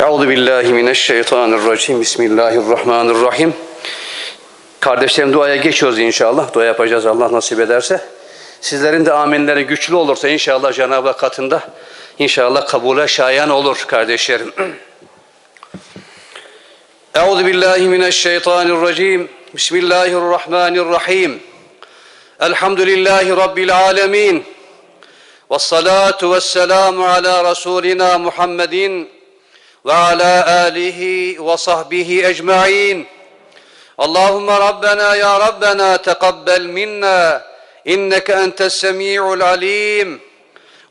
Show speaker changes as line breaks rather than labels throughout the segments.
Euzu billahi mineşşeytanirracim. Bismillahirrahmanirrahim. Kardeşlerim duaya geçiyoruz inşallah. Dua yapacağız Allah nasip ederse. Sizlerin de aminleri güçlü olursa inşallah Cenab-ı Hak katında inşallah kabule şayan olur kardeşlerim. Euzu billahi mineşşeytanirracim. Bismillahirrahmanirrahim. Elhamdülillahi rabbil alamin. Ves salatu ves selamu ala rasulina Muhammedin وعلى آله وصحبه أجمعين. اللهم ربنا يا ربنا تقبل منا إنك أنت السميع العليم.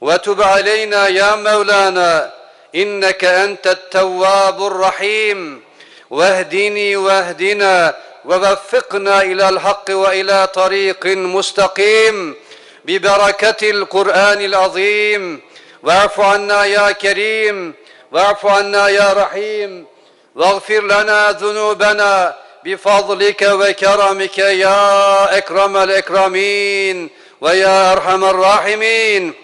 وتب علينا يا مولانا إنك أنت التواب الرحيم. واهدني واهدنا ووفقنا إلى الحق وإلى طريق مستقيم. ببركة القرآن العظيم. واعف عنا يا كريم. واعف عنا يا رحيم واغفر لنا ذنوبنا بفضلك وكرمك يا أكرم الأكرمين ويا أرحم الراحمين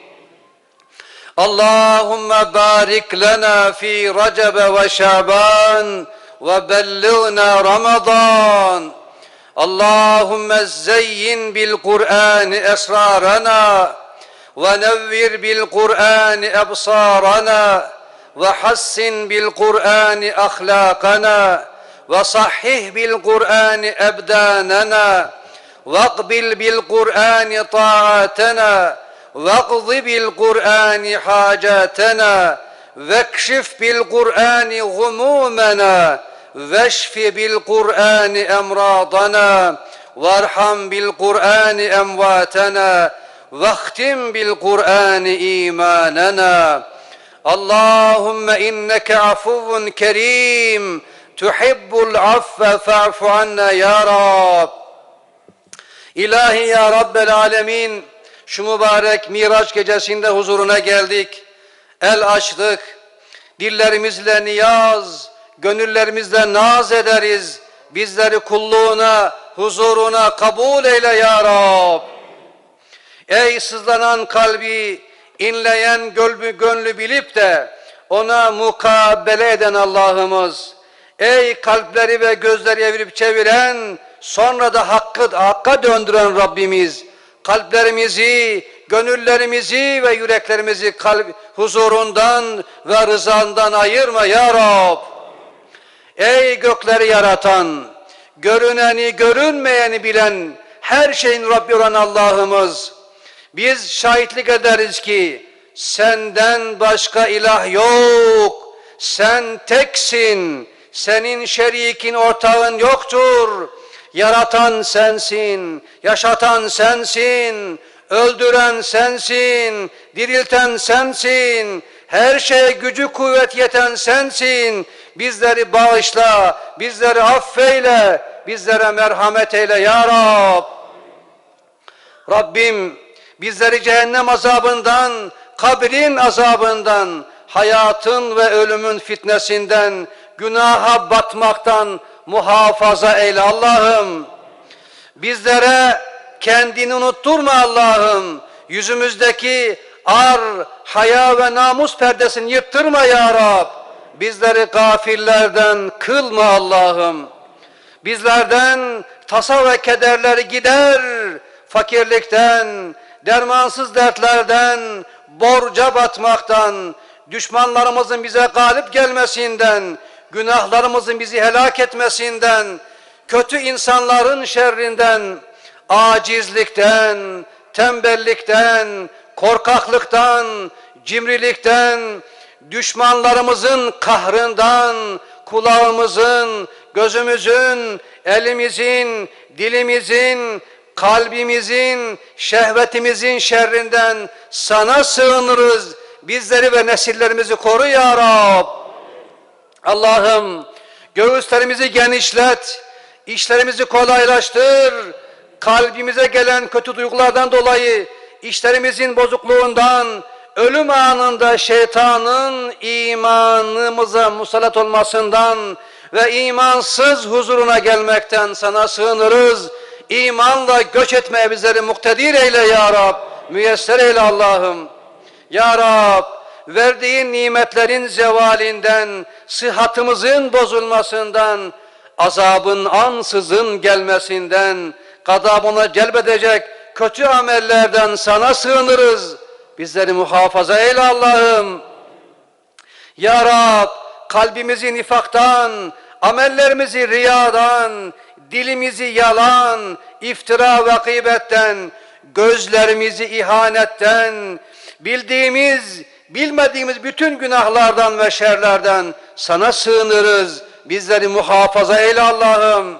اللهم بارك لنا في رجب وشعبان وبلغنا رمضان اللهم زين بالقرآن أسرارنا ونور بالقرآن أبصارنا وحسن بالقرآن أخلاقنا وصحح بالقرآن أبداننا واقبل بالقرآن طاعتنا واقض بالقرآن حاجاتنا واكشف بالقرآن غمومنا واشف بالقرآن أمراضنا وارحم بالقرآن أمواتنا واختم بالقرآن إيماننا. Allahümme inneke afuvun kerim tuhibbul affe fa'fu anna ya Rab. İlahi ya Rabbel alemin şu mübarek Miraç gecesinde huzuruna geldik. El açtık. Dillerimizle niyaz, gönüllerimizle naz ederiz. Bizleri kulluğuna, huzuruna kabul eyle ya Rab. Ey sızlanan kalbi, inleyen gönlü, gönlü bilip de ona mukabele eden Allah'ımız. Ey kalpleri ve gözleri evirip çeviren, sonra da hakkı, hakka döndüren Rabbimiz. Kalplerimizi, gönüllerimizi ve yüreklerimizi kalp huzurundan ve rızandan ayırma ya Rab. Ey gökleri yaratan, görüneni görünmeyeni bilen, her şeyin Rabbi olan Allah'ımız, biz şahitlik ederiz ki senden başka ilah yok, sen teksin, senin şerikin ortağın yoktur, yaratan sensin, yaşatan sensin, öldüren sensin, dirilten sensin, her şeye gücü kuvvet yeten sensin, bizleri bağışla, bizleri affeyle, bizlere merhamet eyle ya Rab. Rabbim bizleri cehennem azabından, kabrin azabından, hayatın ve ölümün fitnesinden, günaha batmaktan muhafaza eyle Allah'ım. Bizlere kendini unutturma Allah'ım. Yüzümüzdeki ar, haya ve namus perdesini yırttırma ya Rab. Bizleri gafillerden kılma Allah'ım. Bizlerden tasa ve kederleri gider, fakirlikten, dermansız dertlerden, borca batmaktan, düşmanlarımızın bize galip gelmesinden, günahlarımızın bizi helak etmesinden, kötü insanların şerrinden, acizlikten, tembellikten, korkaklıktan, cimrilikten, düşmanlarımızın kahrından, kulağımızın, gözümüzün, elimizin, dilimizin, kalbimizin, şehvetimizin şerrinden sana sığınırız. Bizleri ve nesillerimizi koru ya Rab. Allah'ım göğüslerimizi genişlet, işlerimizi kolaylaştır. Kalbimize gelen kötü duygulardan dolayı işlerimizin bozukluğundan, ölüm anında şeytanın imanımıza musallat olmasından ve imansız huzuruna gelmekten sana sığınırız. İmanla göç etmeye bizleri muktedir eyle ya Rab. Müyesser eyle Allah'ım. Ya Rab verdiğin nimetlerin zevalinden, sıhhatımızın bozulmasından, azabın ansızın gelmesinden, gadabına celbedecek kötü amellerden sana sığınırız. Bizleri muhafaza eyle Allah'ım. Ya Rab kalbimizi nifaktan, amellerimizi riyadan, dilimizi yalan, iftira ve gıybetten, gözlerimizi ihanetten, bildiğimiz, bilmediğimiz bütün günahlardan ve şerlerden sana sığınırız. Bizleri muhafaza eyle Allah'ım.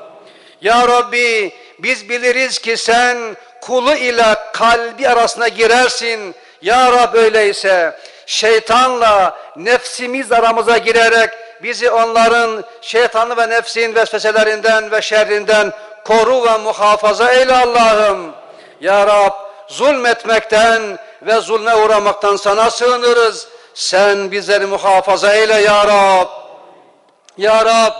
Ya Rabbi biz biliriz ki sen kulu ile kalbi arasına girersin. Ya Rab öyleyse şeytanla nefsimiz aramıza girerek bizi onların şeytanı ve nefsin vesveselerinden ve şerrinden koru ve muhafaza eyle Allah'ım. Ya Rab zulmetmekten ve zulme uğramaktan sana sığınırız. Sen bizleri muhafaza eyle ya Rab. Ya Rab,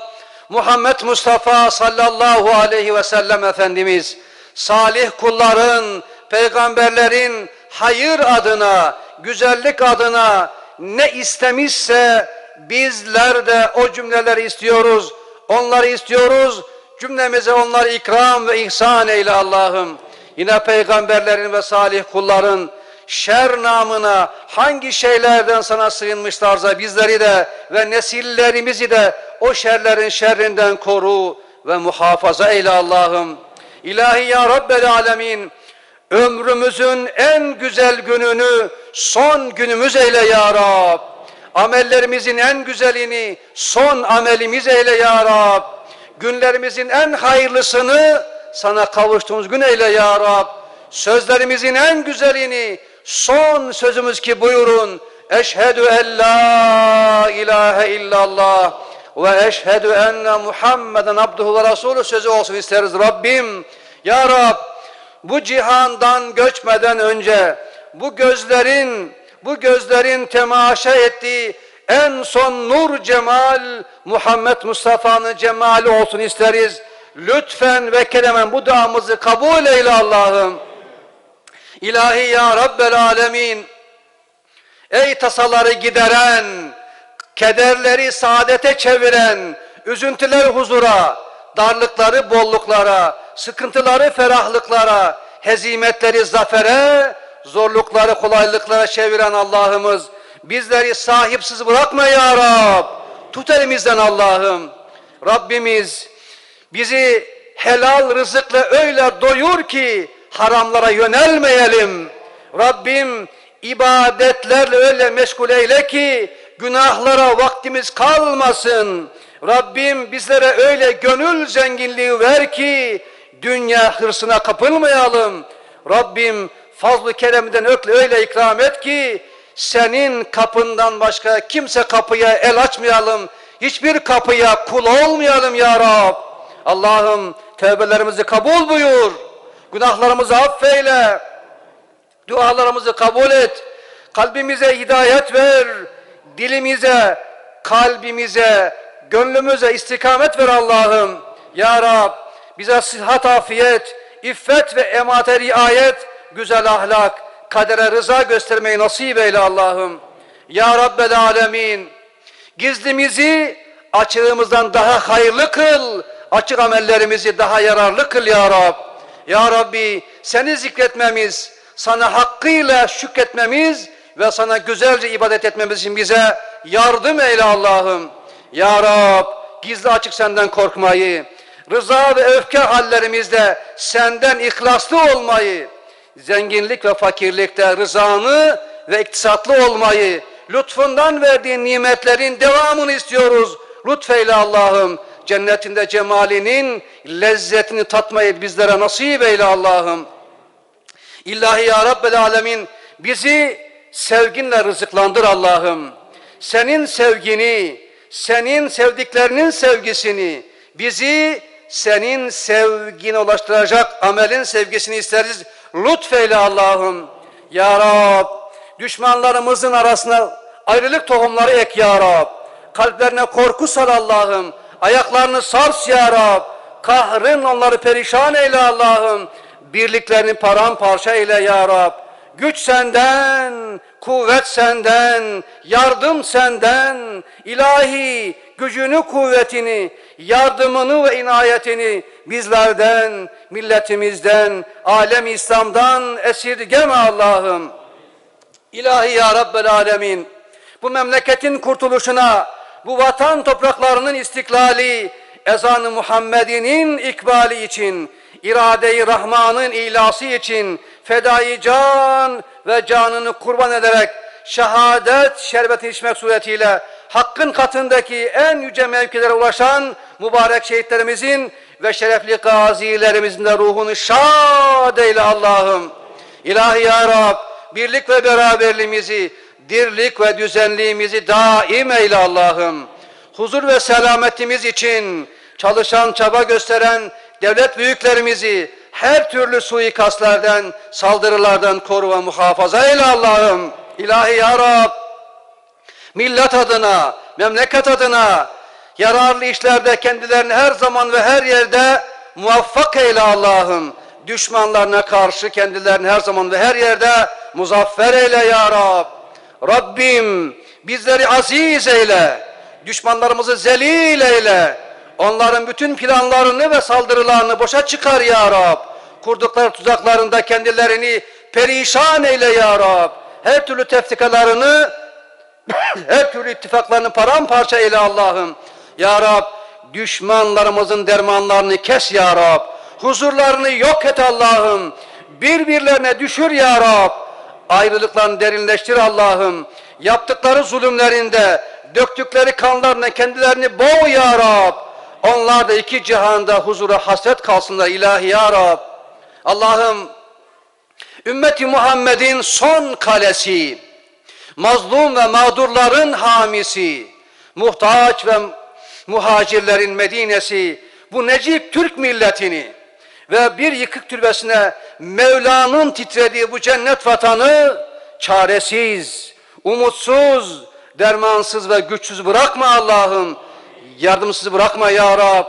Muhammed Mustafa sallallahu aleyhi ve sellem Efendimiz, salih kulların, peygamberlerin hayır adına, güzellik adına ne istemişse bizler de o cümleleri istiyoruz. Onları istiyoruz. Cümlemize onları ikram ve ihsan eyle Allah'ım. Yine peygamberlerin ve salih kulların şer namına hangi şeylerden sana sığınmışlarsa bizleri de ve nesillerimizi de o şerlerin şerrinden koru ve muhafaza eyle Allah'ım. İlahi ya Rabbel Alemin ömrümüzün en güzel gününü son günümüz eyle ya Rab. Amellerimizin en güzelini son amelimiz eyle ya Rab. Günlerimizin en hayırlısını sana kavuştuğumuz gün eyle ya Rab. Sözlerimizin en güzelini son sözümüz ki buyurun. Eşhedü en la ilahe illallah ve eşhedü enne Muhammeden abduhu ve resulü sözü olsun isteriz Rabbim. Ya Rab bu cihandan göçmeden önce bu gözlerin bu gözlerin temaşa ettiği en son nur cemal Muhammed Mustafa'nın cemali olsun isteriz. Lütfen ve keremen bu duamızı kabul eyle Allah'ım. İlahi ya Rabbel Alemin. Ey tasaları gideren, kederleri saadete çeviren, üzüntüleri huzura, darlıkları bolluklara, sıkıntıları ferahlıklara, hezimetleri zafere, zorlukları kolaylıklara çeviren Allah'ımız bizleri sahipsiz bırakma ya Rab. Tut elimizden Allah'ım. Rabbimiz bizi helal rızıkla öyle doyur ki haramlara yönelmeyelim. Rabbim ibadetlerle öyle meşgul eyle ki günahlara vaktimiz kalmasın. Rabbim bizlere öyle gönül zenginliği ver ki dünya hırsına kapılmayalım. Rabbim fazl-ı keremden ökle öyle ikram et ki senin kapından başka kimse kapıya el açmayalım. Hiçbir kapıya kul olmayalım ya Rab. Allah'ım tevbelerimizi kabul buyur. Günahlarımızı affeyle. Dualarımızı kabul et. Kalbimize hidayet ver. Dilimize, kalbimize, gönlümüze istikamet ver Allah'ım. Ya Rab bize sıhhat afiyet, iffet ve emate riayet, güzel ahlak, kadere rıza göstermeyi nasip eyle Allah'ım. Ya Rabbel Alemin gizlimizi açığımızdan daha hayırlı kıl, açık amellerimizi daha yararlı kıl ya Rab. Ya Rabbi seni zikretmemiz, sana hakkıyla şükretmemiz ve sana güzelce ibadet etmemiz için bize yardım eyle Allah'ım. Ya Rab gizli açık senden korkmayı, rıza ve öfke hallerimizde senden ihlaslı olmayı, zenginlik ve fakirlikte rızanı ve iktisatlı olmayı, lütfundan verdiğin nimetlerin devamını istiyoruz. Lütfeyle Allah'ım, cennetinde cemalinin lezzetini tatmayı bizlere nasip eyle Allah'ım. İlahi ya Rabbel Alemin bizi sevginle rızıklandır Allah'ım. Senin sevgini, senin sevdiklerinin sevgisini, bizi senin sevgine ulaştıracak amelin sevgisini isteriz. Lütfeyle Allah'ım. Ya Rab, düşmanlarımızın arasına ayrılık tohumları ek ya Rab. Kalplerine korku sal Allah'ım. Ayaklarını sars ya Rab. Kahrın onları perişan eyle Allah'ım. Birliklerini paramparça eyle ya Rab. Güç senden, kuvvet senden, yardım senden. İlahi gücünü, kuvvetini, yardımını ve inayetini bizlerden, milletimizden, alem İslam'dan esirgeme Allah'ım. İlahi ya Rabbel Alemin, bu memleketin kurtuluşuna, bu vatan topraklarının istiklali, ezanı Muhammed'inin ikbali için, irade-i Rahman'ın ilası için, fedai can ve canını kurban ederek, şehadet şerbeti içmek suretiyle, Hakk'ın katındaki en yüce mevkilere ulaşan mübarek şehitlerimizin ve şerefli gazilerimizin de ruhunu şad eyle Allah'ım. İlahi ya Rab, birlik ve beraberliğimizi, dirlik ve düzenliğimizi daim eyle Allah'ım. Huzur ve selametimiz için çalışan, çaba gösteren devlet büyüklerimizi her türlü suikastlardan, saldırılardan koru ve muhafaza eyle Allah'ım. İlahi ya Rab, millet adına, memleket adına yararlı işlerde kendilerini her zaman ve her yerde muvaffak eyle Allah'ım. Düşmanlarına karşı kendilerini her zaman ve her yerde muzaffer eyle ya Rab. Rabbim bizleri aziz eyle. Düşmanlarımızı zelil eyle. Onların bütün planlarını ve saldırılarını boşa çıkar ya Rab. Kurdukları tuzaklarında kendilerini perişan eyle ya Rab. Her türlü tefrikalarını her türlü ittifaklarını paramparça eyle Allah'ım. Ya Rab düşmanlarımızın dermanlarını kes ya Rab. Huzurlarını yok et Allah'ım. Birbirlerine düşür ya Rab. Ayrılıklarını derinleştir Allah'ım. Yaptıkları zulümlerinde, döktükleri kanlarına kendilerini boğ ya Rab. Onlar da iki cihanda huzura hasret kalsınlar ilahi ya Rab. Allah'ım ümmeti Muhammed'in son kalesi, mazlum ve mağdurların hamisi, muhtaç ve muhacirlerin Medine'si, bu Necip Türk milletini ve bir yıkık türbesine Mevla'nın titrediği bu cennet vatanı çaresiz, umutsuz, dermansız ve güçsüz bırakma Allah'ım. Yardımsız bırakma ya Rab.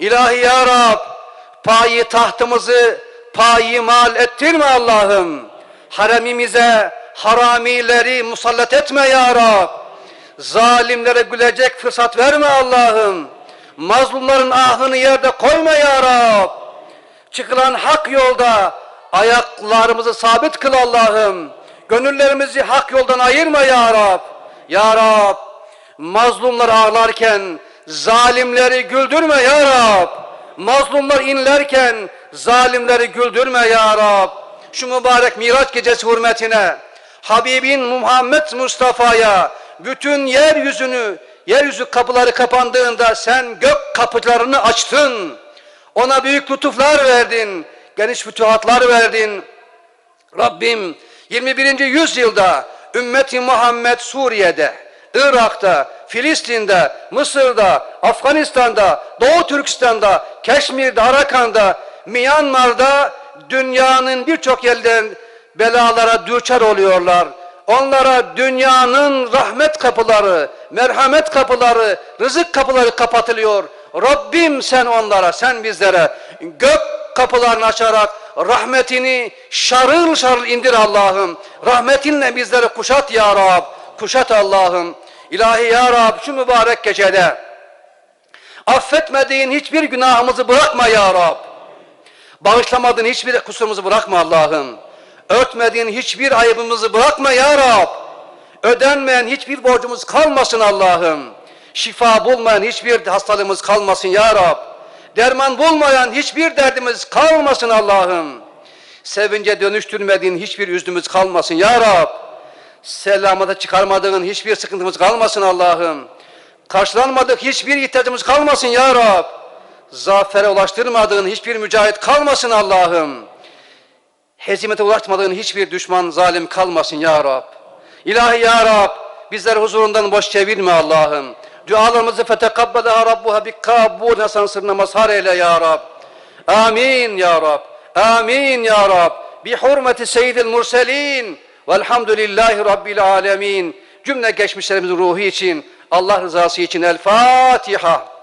İlahi ya Rab, payı tahtımızı payimal ettirme Allah'ım. Haremimize haramileri musallat etme ya Rab. Zalimlere gülecek fırsat verme Allah'ım. Mazlumların ahını yerde koyma ya Rab. Çıkılan hak yolda ayaklarımızı sabit kıl Allah'ım. Gönüllerimizi hak yoldan ayırma ya Rab. Ya Rab, mazlumlar ağlarken zalimleri güldürme ya Rab. Mazlumlar inlerken zalimleri güldürme ya Rab. Şu mübarek Miraç gecesi hürmetine Habibin Muhammed Mustafa'ya bütün yeryüzünü, yeryüzü kapıları kapandığında sen gök kapılarını açtın. Ona büyük lütuflar verdin, geniş fütuhatlar verdin. Rabbim 21. yüzyılda ümmeti Muhammed Suriye'de, Irak'ta, Filistin'de, Mısır'da, Afganistan'da, Doğu Türkistan'da, Keşmir'de, Arakan'da, Myanmar'da dünyanın birçok yerden belalara düçar oluyorlar. Onlara dünyanın rahmet kapıları, merhamet kapıları, rızık kapıları kapatılıyor. Rabbim sen onlara, sen bizlere gök kapılarını açarak rahmetini şarıl şarıl indir Allah'ım. Rahmetinle bizleri kuşat ya Rab. Kuşat Allah'ım. İlahi ya Rab şu mübarek gecede affetmediğin hiçbir günahımızı bırakma ya Rab. Bağışlamadığın hiçbir kusurumuzu bırakma Allah'ım. Örtmediğin hiçbir ayıbımızı bırakma ya Rab. Ödenmeyen hiçbir borcumuz kalmasın Allah'ım. Şifa bulmayan hiçbir hastalığımız kalmasın ya Rab. Derman bulmayan hiçbir derdimiz kalmasın Allah'ım. Sevince dönüştürmediğin hiçbir üzdümüz kalmasın ya Rab. Selamata çıkarmadığın hiçbir sıkıntımız kalmasın Allah'ım. Karşılanmadık hiçbir ihtiyacımız kalmasın ya Rab. Zafere ulaştırmadığın hiçbir mücahit kalmasın Allah'ım. Hezimete ulaşmadığın hiçbir düşman zalim kalmasın ya Rab. İlahi ya Rab bizleri huzurundan boş çevirme Allah'ım. Dualarımızı fetekabbelaha Rabbuha bi kabul hasan sırrına mazhar eyle ya Rab. Amin ya Rab. Amin ya Rab. Bi hurmeti seyyidil murselin. Velhamdülillahi Rabbil alemin. Cümle geçmişlerimizin ruhu için, Allah rızası için El Fatiha.